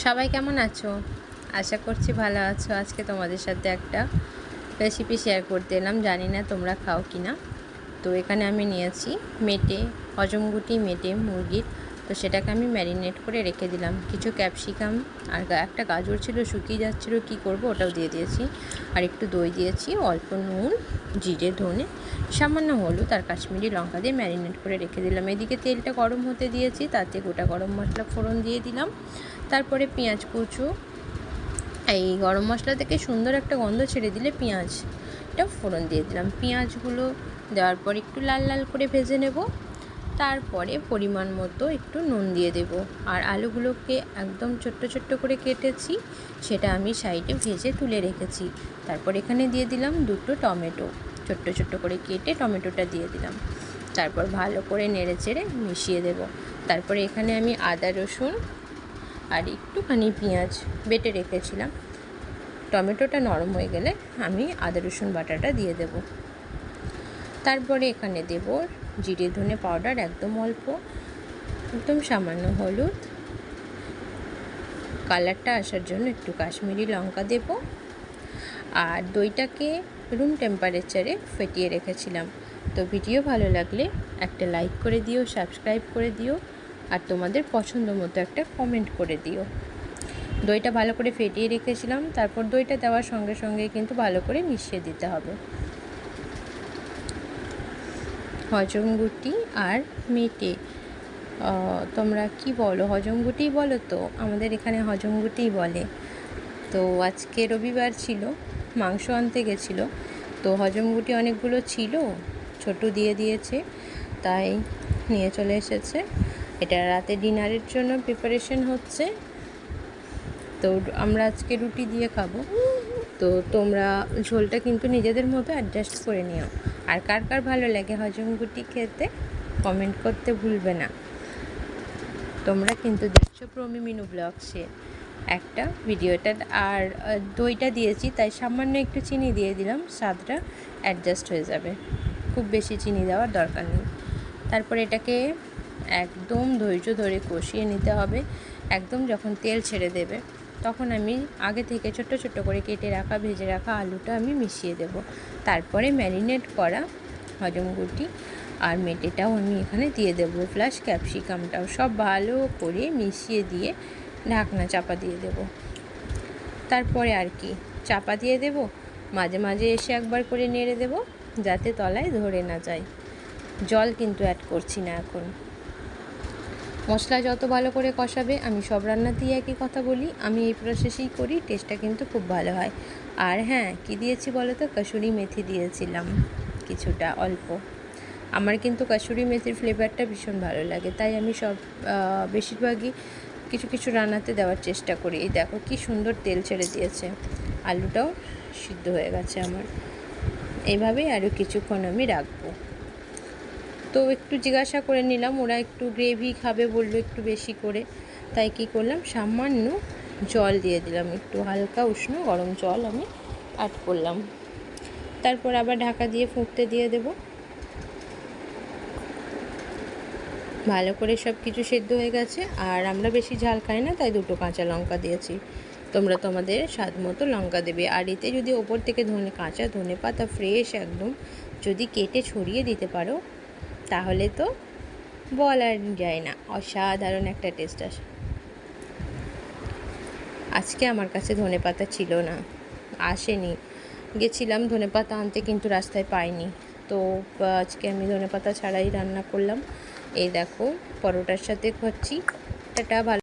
সবাই কেমন আছো? আশা করছি ভালো আছো। আজকে তোমাদের সাথে একটা রেসিপি শেয়ার করতে এলাম। জানি না তোমরা খাও কি না তো এখানে আমি নিয়েছি মেটে হজমগুটি মেটে, মুরগির তো সেটাকে আমি ম্যারিনেট করে রেখে দিলাম। কিছু ক্যাপসিকাম আর একটা গাজর ছিল, শুকিয়ে যাচ্ছিল, কি করব ওটাও দিয়ে দিয়েছি। আর একটু দই দিয়েছি, অল্প নুন, জিরে, ধনে, সামান্য হলুদ আর কাশ্মীরি লঙ্কা দিয়ে ম্যারিনেট করে রেখে দিলাম। এদিকে তেলটা গরম হতে দিয়েছি, তাতে গোটা গরম মশলা ফোড়ন দিয়ে দিলাম। তারপরে পেঁয়াজ কুচু। এই গরম মশলা থেকে সুন্দর একটা গন্ধ ছেড়ে দিলে পেঁয়াজটা ফোড়ন দিয়ে দিলাম। পেঁয়াজগুলো দেওয়ার পর একটু লাল লাল করে ভেজে নেব। তারপরে পরিমাণ মতো একটু নুন দিয়ে দেব। আর আলুগুলোকে একদম ছোট্ট ছোট্ট করে কেটেছি, সেটা আমি সাইডে ভেজে তুলে রেখেছি। তারপর এখানে দিয়ে দিলাম দুটো টমেটো। ছোট্ট ছোট্ট করে কেটে টমেটোটা দিয়ে দিলাম। তারপর ভালো করে নেড়ে চেড়ে মিশিয়ে দেব। তারপরে এখানে আমি আদা, রসুন আর একটুখানি পেঁয়াজ বেটে রেখেছিলাম। টমেটোটা নরম হয়ে গেলে আমি আদা, রসুন বাটাটা দিয়ে দেব। তারপরে এখানে দেব জিরে ধনে পাউডার একদম অল্প, একদম সামান্য হলুদ। কালারটা আসার জন্য একটু কাশ্মীরি লঙ্কা দেব। আর দইটাকে রুম টেম্পারেচারে ফেটিয়ে রেখেছিলাম। তো ভিডিও ভালো লাগলে একটা লাইক করে দিও, সাবস্ক্রাইব করে দিও, আর তোমাদের পছন্দ মতো একটা কমেন্ট করে দিও। দইটা ভালো করে ফেটিয়ে রেখেছিলাম, তারপর দইটা দেওয়ার সঙ্গে সঙ্গে কিন্তু ভালো করে মিশিয়ে দিতে হবে। হজমগুটি আর মেটে। তোমরা কি বলো? হজমগুটিই বলো তো? আমাদের এখানে হজমগুটিই বলে। তো আজকে রবিবার ছিল, মাংস আনতে গেছিল। তো হজমগুটি অনেকগুলো ছিল, ছোটো দিয়ে দিয়েছে, তাই নিয়ে চলে এসেছে। এটা রাতে ডিনারের জন্য প্রিপারেশন হচ্ছে। তো আমরা আজকে রুটি দিয়ে খাব। তো তোমরা ঝোলটা কিন্তু নিজেদের মতো অ্যাডজাস্ট করে নিও। আর কার কার ভালো লাগে হজম গুটি খেতে কমেন্ট করতে ভুলবে না। তোমরা কিন্তু দেখছ প্রমি মিনু ব্লগসে একটা ভিডিওটা, আর দইটা দিয়েছি, তাই সামান্য একটু চিনি দিয়ে দিলাম, স্বাদটা অ্যাডজাস্ট হয়ে যাবে। খুব বেশি চিনি দেওয়ার দরকার নেই। তারপর এটাকে একদম ধৈর্য ধরে কষিয়ে নিতে হবে, একদম যখন তেল ছেড়ে দেবে। তখন আমি আগে থেকে ছোট্ট ছোট্ট করে কেটে রাখা, ভেজে রাখা আলুটা আমি মিশিয়ে দেব। তারপরে ম্যারিনেট করা হজমগুটি আর মেটেটাও আমি এখানে দিয়ে দেবো। প্লাস ক্যাপসিকামটাও সব ভালো করে মিশিয়ে দিয়ে ঢাকনা চাপা দিয়ে দেব। তারপরে আর কি চাপা দিয়ে দেব? মাঝে মাঝে এসে একবার করে নেড়ে দেব, যাতে তলায় ধরে না যায়। জল কিন্তু অ্যাড করছি না এখন। মশলা যত ভালো করে কষাবে, আমি সব রান্নাতেই একই কথা বলি। আমি এই প্রসেসেই করি টেস্টটা কিন্তু খুব ভালো হয়। আর হ্যাঁ কি দিয়েছি বলো তো? কসুরি মেথি দিয়েছিলাম কিছুটা অল্প। আমার কিন্তু কসুরি মেথির ফ্লেভারটা ভীষণ ভালো লাগে। তাই আমি সব বেশিরভাগই কিছু কিছু রান্নাতে দেওয়ার চেষ্টা করি। এই দেখো কি সুন্দর তেল ছেড়ে দিয়েছে। আলুটাও সিদ্ধ হয়ে গেছে আমার। এইভাবেই আরও কিছুক্ষণ আমি রাখব। তো একটু জিজ্ঞাসা করে নিলাম, ওরা একটু গ্রেভি খাবে বলল একটু বেশি করে। তাই কি করলাম, সামান্য জল দিয়ে দিলাম, একটু হালকা উষ্ণ গরম জল আমি অ্যাড করলাম। তারপর আবার ঢাকা দিয়ে ফুঁকতে দিয়ে দেব। ভালো করে সব কিছু সেদ্ধ হয়ে গেছে, আর আমরা বেশি ঝাল খাই না, তাই দুটো কাঁচা লঙ্কা দিয়েছি। তোমরা তোমাদের স্বাদ মতো লঙ্কা দেবে, আর এতে যদি ওপর থেকে ধনে, কাঁচা ধনে পাতা ফ্রেশ একদম, যদি কেটে ছড়িয়ে দিতে পারো তাহলে তো বলার যায় না। অসাধারণ একটা টেস্ট আসে। আজকে আমার কাছে ধনে পাতা ছিল না। আসেনি। গেছিলাম ধনে পাতা আনতে কিন্তু রাস্তায় পাইনি। তো আজকে আমি ধনে পাতা ছাড়াই রান্না করলাম। এই দেখো, পরোটার সাথে খাচ্ছি। এটা ভালো